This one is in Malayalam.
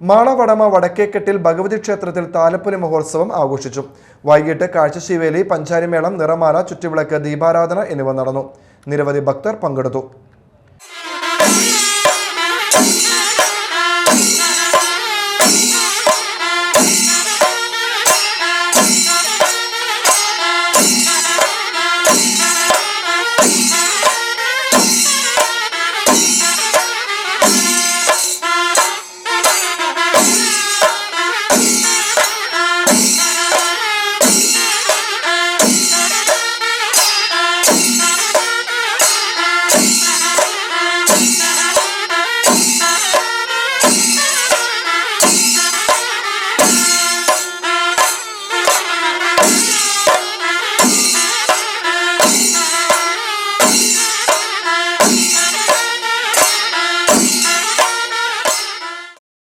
മാണവടമ വടക്കേക്കെട്ടിൽ ഭഗവതി ക്ഷേത്രത്തിൽ താലപ്പൊലി മഹോത്സവം ആഘോഷിച്ചു. വൈകിട്ട് കാഴ്ചശീവേലി പഞ്ചാരിമേളം നിറമാല ചുറ്റുവിളക്ക് ദീപാരാധന എന്നിവ നടന്നു. നിരവധി ഭക്തർ പങ്കെടുത്തു. Thank you.